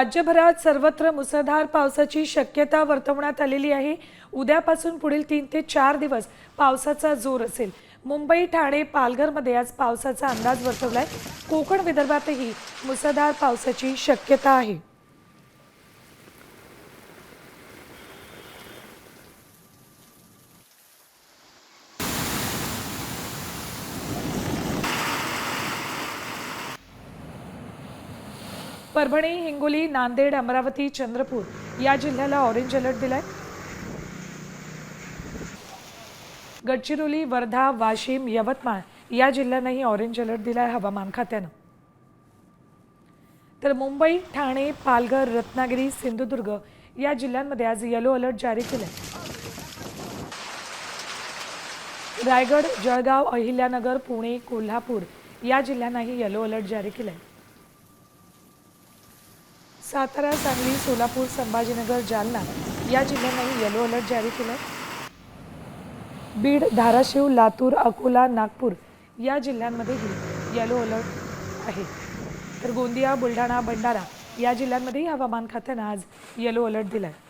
राज्यभरात सर्वत्र मुसळधार पावसाची शक्यता वर्तवण्यात आलेली आहे. उद्यापासून पुढील तीन ते चार दिवस पावसाचा जोर असेल. मुंबई ठाणे पालघरमध्ये आज पावसाचा अंदाज वर्तवलाय. कोकण विदर्भातही मुसळधार पावसाची शक्यता आहे. परभणी हिंगोली नांदेड अमरावती चंद्रपूर या जिल्ह्याला ऑरेंज अलर्ट दिलाय. गडचिरोली वर्धा वाशिम यवतमाळ या जिल्ह्यांनाही ऑरेंज अलर्ट दिलाय हवामान खात्यानं. तर मुंबई ठाणे पालघर रत्नागिरी सिंधुदुर्ग या जिल्ह्यांमध्ये आज येलो अलर्ट जारी केलाय. रायगड जळगाव अहिल्यानगर पुणे कोल्हापूर या जिल्ह्यांनाही येलो अलर्ट जारी केलाय. सातारा सांगली सोलापूर संभाजीनगर जालना या जिल्ह्यांनाही येलो अलर्ट जारी केलं बीड धाराशिव लातूर अकोला नागपूर या जिल्ह्यांमध्येही येलो अलर्ट आहे. तर गोंदिया बुलढाणा भंडारा या जिल्ह्यांमध्येही हवामान खात्यानं आज येलो अलर्ट दिला आहे